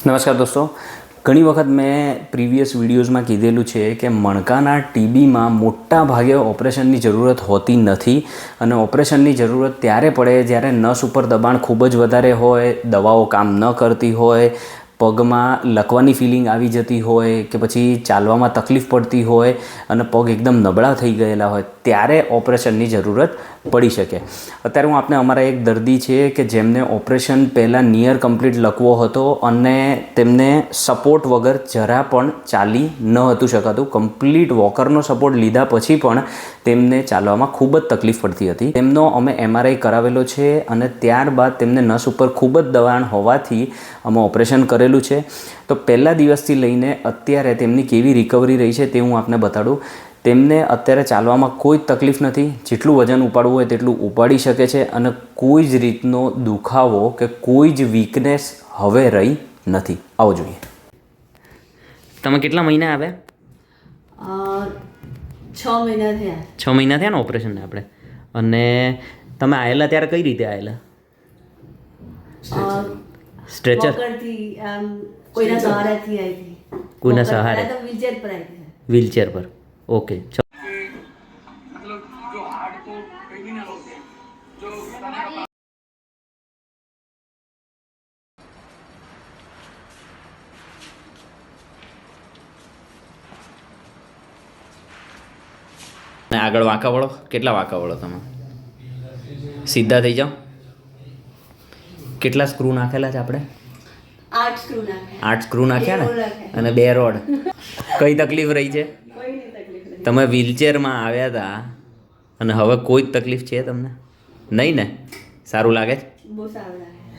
નમસ્કાર દોસ્તો. ઘણી વખત મેં પ્રીવિયસ વિડીયોઝમાં કીધેલું છે કે મણકાના ટીબીમાં મોટા ભાગે ઓપરેશનની જરૂરત હોતી નથી અને ઓપરેશનની જરૂરત ત્યારે પડે જ્યારે નસ ઉપર દબાણ ખૂબ જ વધારે હોય, દવાઓ કામ ન કરતી હોય પગમાં લકવાની ફિલિંગ આવી જતી હોય કે પછી ચાલવામાં તકલીફ પડતી હોય અને પગ એકદમ નબળા થઈ ગયેલા હોય, ત્યારે ઓપરેશનની જરૂરત પડી શકે. અત્યારે હું આપને અમારા એક દર્દી છે કે જેમને ઓપરેશન પહેલાં નિયર કમ્પ્લીટ લકવો હતો અને તેમને સપોર્ટ વગર જરા પણ ચાલી ન હતું શકાતું. કમ્પ્લીટ વોકરનો સપોર્ટ લીધા પછી પણ તેમને ચાલવામાં ખૂબ જ તકલીફ પડતી હતી. તેમનો અમે એમઆરઆઈ કરાવેલો છે અને ત્યારબાદ તેમને નસ ઉપર ખૂબ જ દબાણ હોવાથી અમે ઓપરેશન કરેલું છે. તો પહેલા દિવસથી લઈને અત્યારે તેમની કેવી રિકવરી રહી છે તે હું આપને બતાડું. તેમને અત્યારે ચાલવામાં કોઈ જ તકલીફ નથી. જેટલું વજન ઉપાડવું હોય તેટલું ઉપાડી શકે છે અને કોઈ જ રીતનો દુખાવો કે કોઈ જ વીકનેસ હવે રહી નથી. આવો જોઈએ. તમે કેટલા મહિના આવ્યા? છ મહિના થયા. છ મહિના થયા ને ઓપરેશનને આપણે? અને તમે આવેલા ત્યારે કઈ રીતે આવેલા અ, સ્ટ્રેચર આમ કોઈના સહારાથી આવી હતી. કોઈના સહારે? તો વ્હીલચેર પર આવી હતી. વ્હીલચેર પર. ઓકે ને આગળ વાંકા વળો? કેટલા વાંકા વળો તમે? સીધા થઈ જાઓ? કેટલા સ્ક્રૂ નાખેલા છે આપણે? આઠ સ્ક્રૂ નાખ્યા. આઠ સ્ક્રૂ નાખ્યા ને? અને બે રોડ કઈ તકલીફ રહી છે? તમે વ્હીલચેરમાં આવ્યા હતા અને હવે કોઈ જ તકલીફ છે તમને? નહીં ને? સારું લાગે છે? બહુ સારું લાગે.